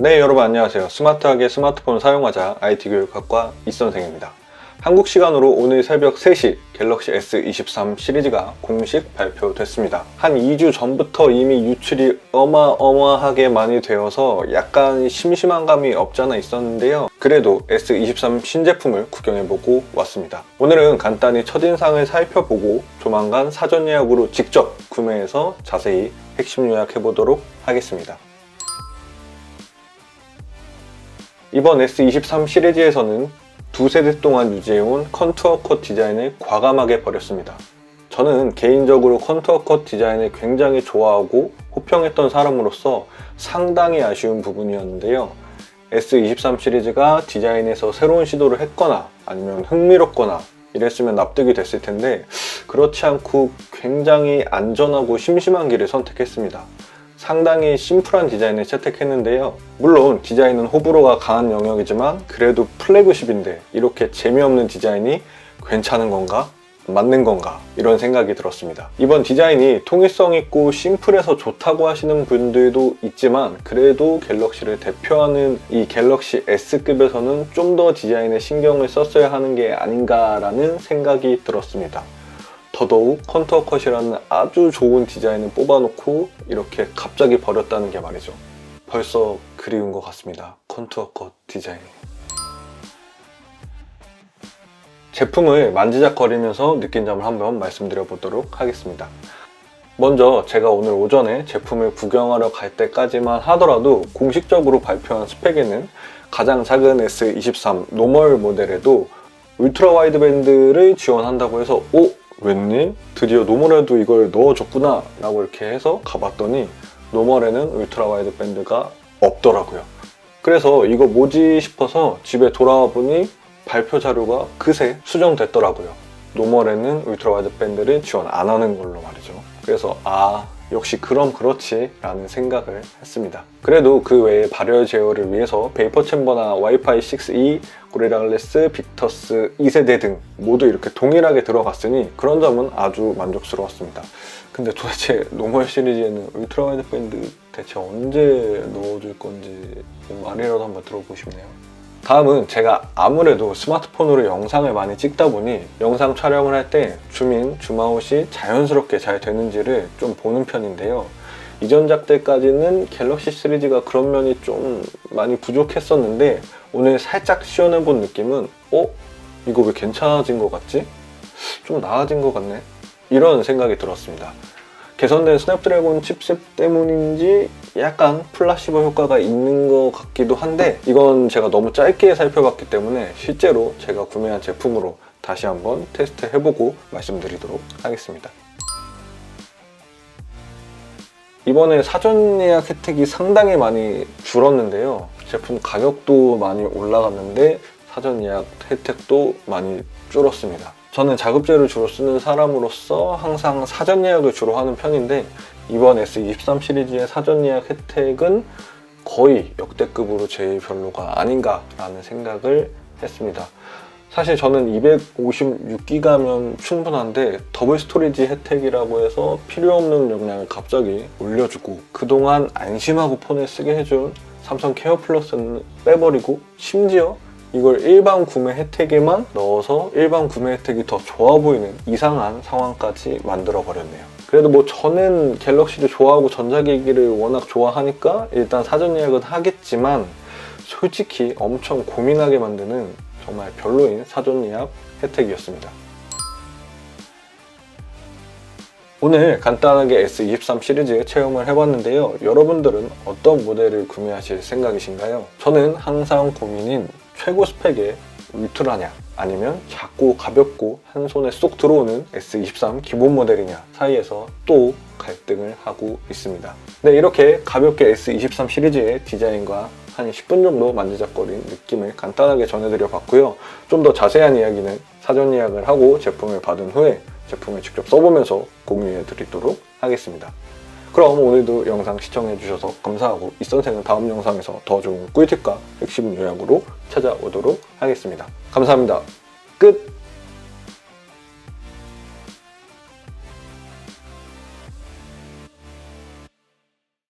네, 여러분 안녕하세요. 스마트하게 스마트폰 사용하자 IT 교육학과 이선생입니다. 한국 시간으로 오늘 새벽 3시 갤럭시 S23 시리즈가 공식 발표됐습니다. 한 2주 전부터 이미 유출이 어마어마하게 많이 되어서 약간 심심한 감이 없잖아 있었는데요. 그래도 S23 신제품을 구경해보고 왔습니다. 오늘은 간단히 첫인상을 살펴보고 조만간 사전 예약으로 직접 구매해서 자세히 핵심 요약해보도록 하겠습니다. 이번 S23 시리즈에서는 두 세대 동안 유지해온 컨투어 컷 디자인을 과감하게 버렸습니다. 저는 개인적으로 컨투어 컷 디자인을 굉장히 좋아하고 호평했던 사람으로서 상당히 아쉬운 부분이었는데요. S23 시리즈가 디자인에서 새로운 시도를 했거나 아니면 흥미롭거나 이랬으면 납득이 됐을 텐데 그렇지 않고 굉장히 안전하고 심심한 길을 선택했습니다. 상당히 심플한 디자인을 채택했는데요. 물론 디자인은 호불호가 강한 영역이지만 그래도 플래그십인데 이렇게 재미없는 디자인이 괜찮은 건가? 맞는 건가? 이런 생각이 들었습니다. 이번 디자인이 통일성 있고 심플해서 좋다고 하시는 분들도 있지만 그래도 갤럭시를 대표하는 이 갤럭시 S급에서는 좀 더 디자인에 신경을 썼어야 하는 게 아닌가라는 생각이 들었습니다. 더더욱 컨투어 컷이라는 아주 좋은 디자인을 뽑아놓고 이렇게 갑자기 버렸다는 게 말이죠. 벌써 그리운 것 같습니다. 컨투어 컷 디자인이. 제품을 만지작거리면서 느낀 점을 한번 말씀드려 보도록 하겠습니다. 먼저 제가 오늘 오전에 제품을 구경하러 갈 때까지만 하더라도 공식적으로 발표한 스펙에는 가장 작은 S23 노멀 모델에도 울트라 와이드밴드를 지원한다고 해서 오 웬일? 드디어 노멀에도 이걸 넣어줬구나 라고 이렇게 해서 가봤더니 노멀에는 울트라 와이드 밴드가 없더라고요. 그래서 이거 뭐지 싶어서 집에 돌아와 보니 발표 자료가 그새 수정됐더라고요. 노멀에는 울트라 와이드 밴드를 지원 안 하는 걸로 말이죠. 그래서 아 역시 그럼 그렇지 라는 생각을 했습니다. 그래도 그 외에 발열 제어를 위해서 베이퍼 챔버나 와이파이 6E, 고리라 글래스, 빅터스 2세대 등 모두 이렇게 동일하게 들어갔으니 그런 점은 아주 만족스러웠습니다 근데 도대체 노멀 시리즈에는 울트라 와이드 밴드 대체 언제 넣어줄 건지 말이라도 한번 들어보고 싶네요 다음은 제가 아무래도 스마트폰으로 영상을 많이 찍다 보니 영상 촬영을 할 때 줌인, 줌아웃이 자연스럽게 잘 되는지를 좀 보는 편인데요. 이전작 때까지는 갤럭시 시리즈가 그런 면이 좀 많이 부족했었는데 오늘 살짝 시연해본 느낌은 어? 이거 왜 괜찮아진 것 같지? 좀 나아진 것 같네? 이런 생각이 들었습니다. 개선된 스냅드래곤 칩셋 때문인지 약간 플라시보 효과가 있는 것 같기도 한데 이건 제가 너무 짧게 살펴봤기 때문에 실제로 제가 구매한 제품으로 다시 한번 테스트 해보고 말씀드리도록 하겠습니다. 이번에 사전 예약 혜택이 상당히 많이 줄었는데요. 제품 가격도 많이 올라갔는데 사전 예약 혜택도 많이 줄었습니다. 저는 자급제를 주로 쓰는 사람으로서 항상 사전 예약을 주로 하는 편인데 이번 S23 시리즈의 사전 예약 혜택은 거의 역대급으로 제일 별로가 아닌가라는 생각을 했습니다. 사실 저는 256기가면 충분한데 더블 스토리지 혜택이라고 해서 필요 없는 용량을 갑자기 올려주고 그동안 안심하고 폰을 쓰게 해준 삼성 케어 플러스는 빼버리고 심지어 이걸 일반 구매 혜택에만 넣어서 일반 구매 혜택이 더 좋아 보이는 이상한 상황까지 만들어 버렸네요. 그래도 뭐 저는 갤럭시를 좋아하고 전자기기를 워낙 좋아하니까 일단 사전 예약은 하겠지만 솔직히 엄청 고민하게 만드는 정말 별로인 사전 예약 혜택이었습니다. 오늘 간단하게 S23 시리즈 체험을 해봤는데요. 여러분들은 어떤 모델을 구매하실 생각이신가요? 저는 항상 고민인 최고 스펙의 울트라냐 아니면 작고 가볍고 한 손에 쏙 들어오는 S23 기본 모델이냐 사이에서 또 갈등을 하고 있습니다. 네, 이렇게 가볍게 S23 시리즈의 디자인과 한 10분 정도 만지작거린 느낌을 간단하게 전해드려 봤고요. 좀 더 자세한 이야기는 사전 예약을 하고 제품을 받은 후에 제품을 직접 써보면서 공유해 드리도록 하겠습니다. 그럼 오늘도 영상 시청해 주셔서 감사하고 이 선생은 다음 영상에서 더 좋은 꿀팁과 핵심 요약으로 찾아오도록 하겠습니다. 감사합니다. 끝!